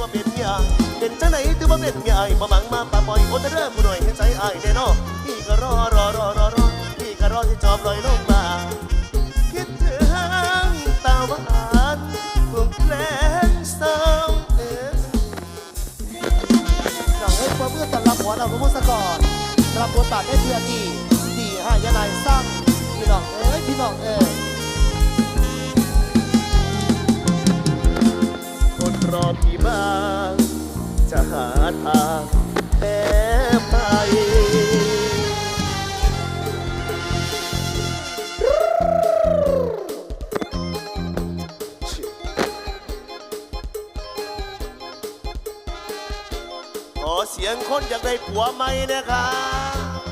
ว่าเป็นยาเป็นจังไหนถือว่าเป็นยายมาบังมาป่าปอยโอเตเรอร์ผู้หน่อยให้ใจอายแน่นอพี่ก็รอรอรอรอรอพี่ก็รอที่จอบลอยลงมาคิดถึงตาหวานพวงเพลงเศร้าเอ๋ยหนังให้เพื่อเพื่อต้อนรับหัวเราพระพุทธกรรับบทบาทได้เพื่อดีดีห้ายนายสร้างพี่น้องเอ้ยพี่น้องเอ้ย คนรอพี่บ้าง จะหาทางแพ้ไป ขอเสียงคนอยากได้ผัวไหมนะครับ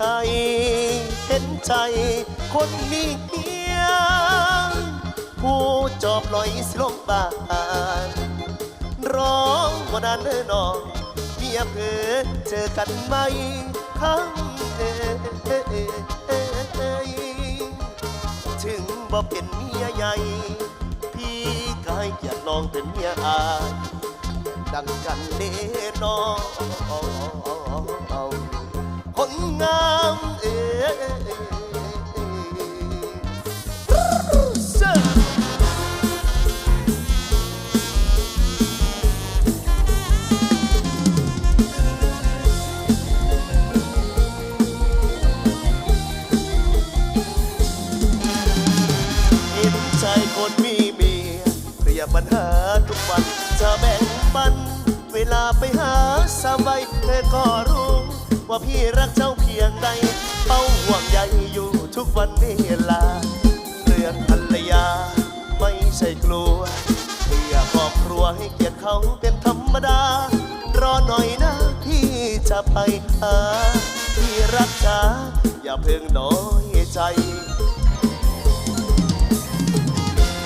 ให้เห็นใจคนมี ผู้จอบลอยสิลงบานร้องวันนั้นเน้องเมียเพื่อเจอกันไหมคำเอ่ยถึงบ่เป็นเมียใหญ่ พี่ก็ให้เกียรติน้องเป็นเมียอายดังกันเด้นอคนงามเอ๋เว่าพี่รักเจ้าเพียงใดเป้าห่วงใยอยู่ทุกวันเวลาเรื่องภรรยาไม่ใช่กลัวเพื่อครอบครัวให้เกียรติเขาเป็นธรรมดา รอหน่อยนะพี่จะไปหาพี่รักษาอย่าเพิ่งน้อยใจ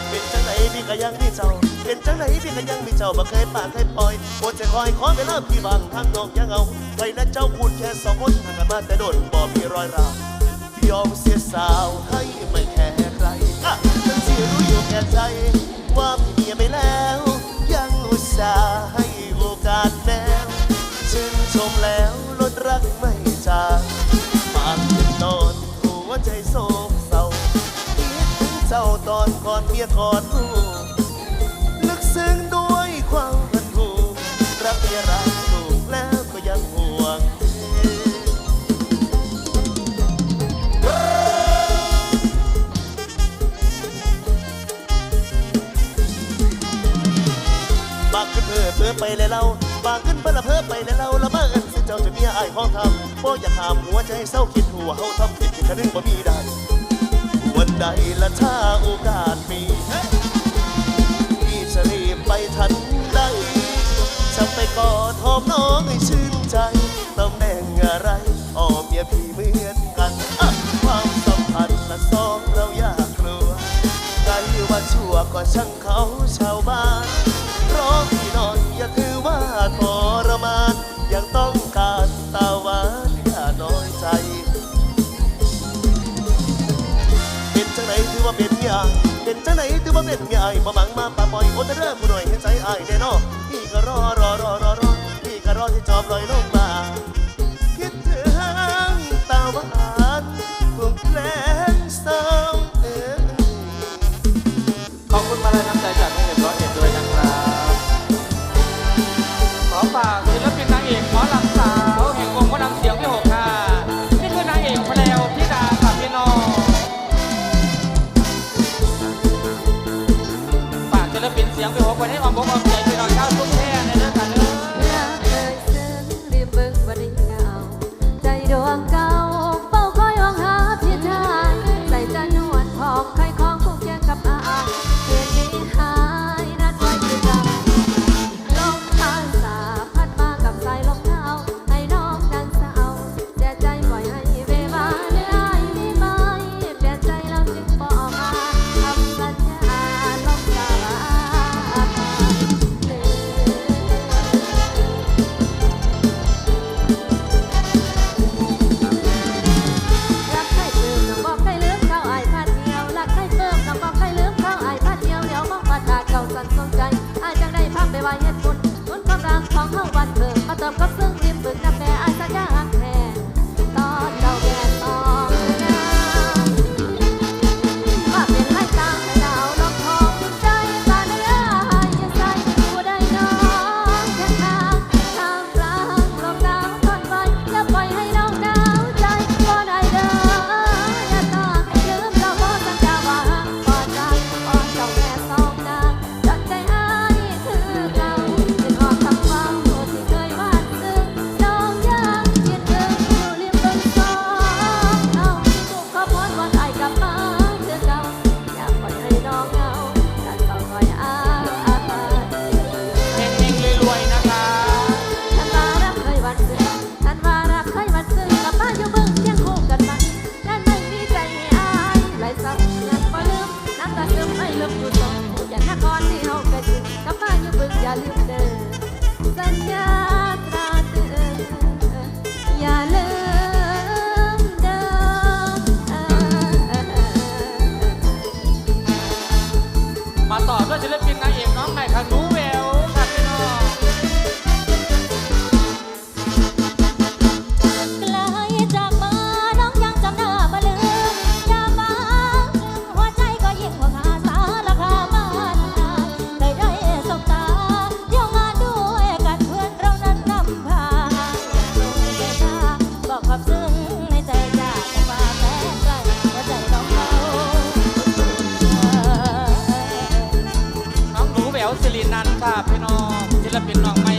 เป็นจังไหนพี่ก็ยังมีเจ้า เป็นจังไหนพี่ก็ยังมีเจ้าบ่เคยปากเคยปล่อยโปรดจะคอยขอเวลาพี่บางทางนอกยังเอาไปและเจ้าพูดแค่สองคนทางกันมาแต่โดนบ่มีรอยราวพี่ยอมเสียสาวให้ไม่แคร์ใครอะทั้งที่รู้อยู่แก่ใจ ว่าพี่เมียไปแล้ว ยังอุตส่าห์ให้โอกาสแนวชื่นชมแล้วลดรักไม่จางปากเป็นนอนหัวใจโศกเศร้าคิดถึงเจ้าตอนก่อนเมียกอดลูก บ่อยากหามหัวใจเศร้าคิดหัวเฮาทำผิดแค่นึงบ่มีได้วันใดละถ้าโอกาสมีพี่จะรีบไปทันใดจะไปกอดหอมน้องให้ชื่นใจตำแหน่งอะไรอ้อมเมียพี่เมือ เป็นยาเป็นจังไหนถือว่าเป็นยายมาบังมาป่าปล่อยโอเตเรอร์ผู้หน่อยเห็นใจอายแน่นอนพี่ก็รอรอรอรอรอพี่ก็รอที่จอบลอยลงมา พี่น้องศิลปินน้องใหม่